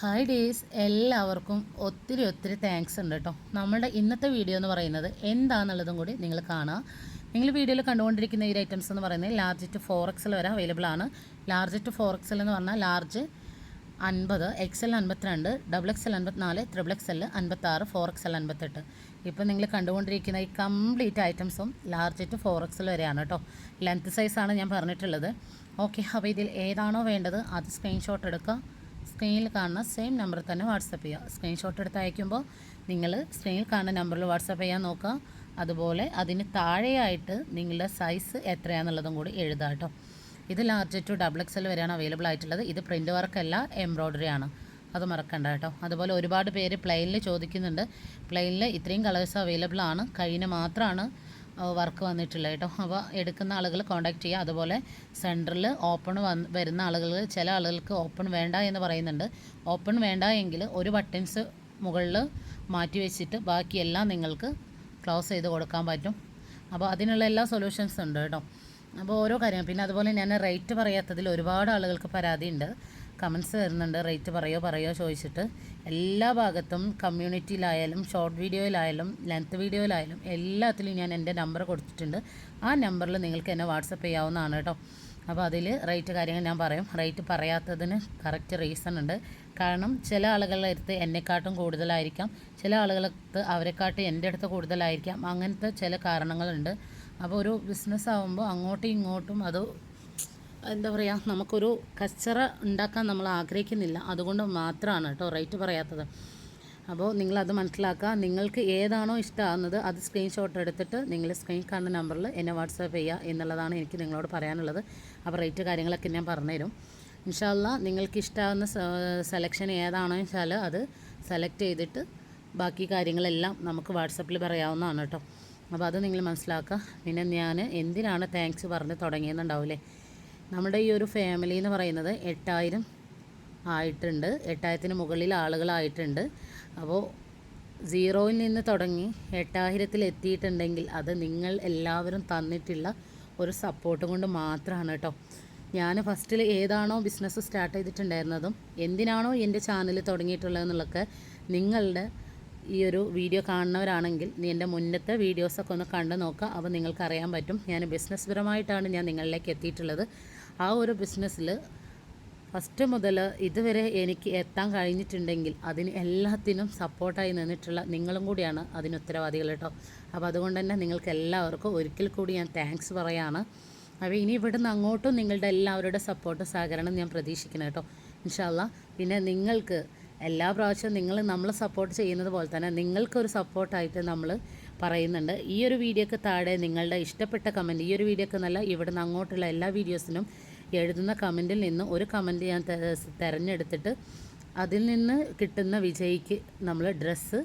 Hi days എല്ലാവർക്കും ഒത്തിരി ഒത്തിരി താങ്ക്സ് ഉണ്ട് കേട്ടോ. നമ്മുടെ ഇന്നത്തെ വീഡിയോ എന്ന് പറയുന്നത് എന്താണെന്നുള്ളതും കൂടി നിങ്ങൾ കാണുക. നിങ്ങൾ വീഡിയോയിൽ കണ്ടുകൊണ്ടിരിക്കുന്ന ഈ ഐറ്റംസ് എന്ന് പറയുന്നത് ലാർജ് ടു ഫോർ എക്സൽ വരെ അവൈലബിൾ ആണ്. ലാർജ് ടു ഫോർ എക്സൽ എന്ന് പറഞ്ഞാൽ ലാർജ് അൻപത് എക്സൽ അൻപത്തിരണ്ട് ഡബിൾ എക്സൽ അൻപത്തിനാല് ത്രിബിൾ എക്സൽ അൻപത്താറ് ഫോർ എക്സൽ അൻപത്തെട്ട്. ഇപ്പം നിങ്ങൾ കണ്ടുകൊണ്ടിരിക്കുന്ന ഈ കംപ്ലീറ്റ് ഐറ്റംസും ലാർജ് ടു ഫോർ എക്സൽ വരെയാണ് കേട്ടോ. ലെങ്ത് സൈസാണ് ഞാൻ പറഞ്ഞിട്ടുള്ളത്. ഓക്കെ അപ്പോൾ ഇതിൽ ഏതാണോ വേണ്ടത് അത് സ്ക്രീൻഷോട്ട് എടുക്കുക. സ്ക്രീനിൽ കാണുന്ന സെയിം നമ്പറിൽ തന്നെ വാട്സപ്പ് ചെയ്യുക സ്ക്രീൻഷോട്ട് എടുത്ത് അയക്കുമ്പോൾ നിങ്ങൾ സ്ക്രീനിൽ കാണുന്ന നമ്പറിൽ വാട്സപ്പ് ചെയ്യാൻ നോക്കുക അതുപോലെ അതിന് താഴെയായിട്ട് നിങ്ങളുടെ സൈസ് എത്രയാണെന്നുള്ളതും കൂടി എഴുതാം കേട്ടോ ഇത് large to double X L വരെയാണ് അവൈലബിൾ ആയിട്ടുള്ളത്. ഇത് പ്രിന്റ് വർക്കല്ല എംബ്രോയ്ഡറി ആണ്. അത് മറക്കണ്ട കേട്ടോ അതുപോലെ ഒരുപാട് പേര് പ്ലെയിനിൽ ചോദിക്കുന്നുണ്ട്. പ്ലെയിനിൽ ഇത്രയും കളേഴ്സ് അവൈലബിൾ ആണ്. കഴിഞ്ഞ മാത്രമാണ് വർക്ക് വന്നിട്ടില്ല കേട്ടോ. അപ്പോൾ എടുക്കുന്ന ആളുകൾ കോൺടാക്ട് ചെയ്യുക. അതുപോലെ സെന്ററിൽ ഓപ്പൺ വന്ന് വരുന്ന ആളുകൾ ചില ആളുകൾക്ക് ഓപ്പൺ വേണ്ട എന്ന് പറയുന്നുണ്ട്. ഓപ്പൺ വേണ്ട എങ്കിൽ ഒരു ബട്ടൺസ് മുകളിൽ മാറ്റി വെച്ചിട്ട് ബാക്കിയെല്ലാം നിങ്ങൾക്ക് ക്ലോസ് ചെയ്ത് കൊടുക്കാൻ പറ്റും. അപ്പോൾ അതിനുള്ള എല്ലാ സൊല്യൂഷൻസും ഉണ്ട് കേട്ടോ. അപ്പോൾ ഓരോ കാര്യം പിന്നെ അതുപോലെ ഞാൻ റേറ്റ് പറയാത്തതിൽ ഒരുപാട് ആളുകൾക്ക് പരാതിയുണ്ട്. കമൻസ് വരുന്നുണ്ട്. റേറ്റ് പറയോ പറയോ ചോദിച്ചിട്ട്. എല്ലാ ഭാഗത്തും കമ്മ്യൂണിറ്റിയിലായാലും ഷോർട്ട് വീഡിയോയിലായാലും ലെങ്ത് വീഡിയോയിലായാലും എല്ലാത്തിലും ഞാൻ എന്റെ നമ്പർ കൊടുത്തിട്ടുണ്ട്. ആ നമ്പറിൽ നിങ്ങൾക്ക് എന്നെ വാട്സപ്പ് ചെയ്യാവുന്നതാണ് കേട്ടോ അപ്പോൾ അതിൽ റേറ്റ് കാര്യങ്ങൾ ഞാൻ പറയും. റേറ്റ് പറയാത്തതിന് കറക്റ്റ് റീസൺ ഉണ്ട്. കാരണം ചില ആളുകളുടെ അടുത്ത് എന്നെക്കാട്ടും കൂടുതലായിരിക്കാം. ചില ആളുകളടുത്ത് അവരെക്കാട്ടും എന്റെ അടുത്ത് കൂടുതലായിരിക്കാം. അങ്ങനത്തെ ചില കാരണങ്ങളുണ്ട്. അപ്പോൾ ഒരു ബിസിനസ് ആകുമ്പോൾ അങ്ങോട്ടും ഇങ്ങോട്ടും അത് എന്താ പറയുക നമുക്കൊരു കച്ചറ ഉണ്ടാക്കാൻ നമ്മൾ ആഗ്രഹിക്കുന്നില്ല. അതുകൊണ്ട് മാത്രമാണ് കേട്ടോ റേറ്റ് പറയാത്തത്. അപ്പോൾ നിങ്ങളത് മനസ്സിലാക്കുക. നിങ്ങൾക്ക് ഏതാണോ ഇഷ്ടമാകുന്നത് അത് സ്ക്രീൻഷോട്ട് എടുത്തിട്ട് നിങ്ങൾ സ്ക്രീൻ കാണുന്ന നമ്പറിൽ എന്നെ വാട്സാപ്പ് ചെയ്യുക എന്നുള്ളതാണ് എനിക്ക് നിങ്ങളോട് പറയാനുള്ളത്. അപ്പോൾ റേറ്റ് കാര്യങ്ങളൊക്കെ ഞാൻ പറഞ്ഞുതരും. ഇൻഷാല്ല നിങ്ങൾക്ക് ഇഷ്ടമാകുന്ന സെലക്ഷൻ ഏതാണോ വെച്ചാൽ അത് സെലക്ട് ചെയ്തിട്ട് ബാക്കി കാര്യങ്ങളെല്ലാം നമുക്ക് വാട്സപ്പിൽ പറയാവുന്നതാണ് കേട്ടോ. അപ്പോൾ അത് നിങ്ങൾ മനസ്സിലാക്കുക. പിന്നെ ഞാൻ എന്തിനാണ് താങ്ക്സ് പറഞ്ഞ് തുടങ്ങിയെന്നുണ്ടാവില്ലേ? നമ്മുടെ ഈ ഒരു ഫാമിലി എന്ന് പറയുന്നത് എട്ടായിരം ആയിട്ടുണ്ട്. എട്ടായിരത്തിന് മുകളിൽ ആളുകളായിട്ടുണ്ട്. അപ്പോൾ സീറോയിൽ നിന്ന് തുടങ്ങി എട്ടായിരത്തിൽ എത്തിയിട്ടുണ്ടെങ്കിൽ അത് നിങ്ങൾ എല്ലാവരും തന്നിട്ടുള്ള ഒരു സപ്പോർട്ട് കൊണ്ട് മാത്രമാണ് കേട്ടോ. ഞാൻ ഫസ്റ്റിൽ ഏതാണോ ബിസിനസ് സ്റ്റാർട്ട് ചെയ്തിട്ടുണ്ടായിരുന്നതും എന്തിനാണോ എന്റെ ചാനൽ തുടങ്ങിയിട്ടുള്ളതെന്നുള്ളതൊക്കെ നിങ്ങളുടെ ഈ ഒരു വീഡിയോ കാണുന്നവരാണെങ്കിൽ എന്റെ മുന്നത്തെ വീഡിയോസൊക്കെ ഒന്ന് കണ്ടു നോക്കുക അപ്പോൾ നിങ്ങൾക്കറിയാൻ പറ്റും. ഞാൻ ബിസിനസ് പരമായിട്ടാണ് ഞാൻ നിങ്ങളിലേക്ക് എത്തിയിട്ടുള്ളത്. ആ ഒരു ബിസിനസ്സിൽ ഫസ്റ്റ് മുതൽ ഇതുവരെ എനിക്ക് എത്താൻ കഴിഞ്ഞിട്ടുണ്ടെങ്കിൽ അതിന് എല്ലാത്തിനും സപ്പോർട്ടായി നിന്നിട്ടുള്ള നിങ്ങളും കൂടിയാണ് അതിന് ഉത്തരവാദികൾ കേട്ടോ. അപ്പോൾ അതുകൊണ്ട് തന്നെ നിങ്ങൾക്ക് എല്ലാവർക്കും ഒരിക്കൽ കൂടി ഞാൻ താങ്ക്സ് പറയാണ്. അപ്പോൾ ഇനി ഇവിടുന്ന് അങ്ങോട്ടും നിങ്ങളുടെ എല്ലാവരുടെ സപ്പോർട്ടും സഹകരണം ഞാൻ പ്രതീക്ഷിക്കണം കേട്ടോ. ഇൻഷാല്ല പിന്നെ നിങ്ങൾക്ക് എല്ലാ പ്രാവശ്യവും നിങ്ങൾ നമ്മളെ സപ്പോർട്ട് ചെയ്യുന്നത് പോലെ തന്നെ നിങ്ങൾക്കൊരു സപ്പോർട്ടായിട്ട് നമ്മൾ പറയുന്നുണ്ട്. ഈ ഒരു വീഡിയോക്ക് താഴെ നിങ്ങളുടെ ഇഷ്ടപ്പെട്ട കമന്റ് ഈ ഒരു വീഡിയോക്ക് നല്ല ഇവിടുന്ന് അങ്ങോട്ടുള്ള എല്ലാ വീഡിയോസിനും എഴുതുന്ന കമന്റിൽ നിന്ന് ഒരു കമന്റ് ഞാൻ തിരഞ്ഞെടുത്തിട്ട് അതിൽ നിന്ന് കിട്ടുന്ന വിജയിക്ക് നമ്മൾ ഡ്രസ്സ്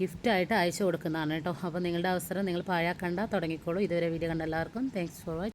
ഗിഫ്റ്റായിട്ട് അയച്ചു കൊടുക്കുന്നതാണ് കേട്ടോ. അപ്പോൾ നിങ്ങളുടെ അവസരം നിങ്ങൾ പാഴാക്കണ്ട. തുടങ്ങിക്കോളൂ. ഇതുവരെ വീഡിയോ കണ്ട എല്ലാവർക്കും താങ്ക്സ് ഫോർ വാച്ച്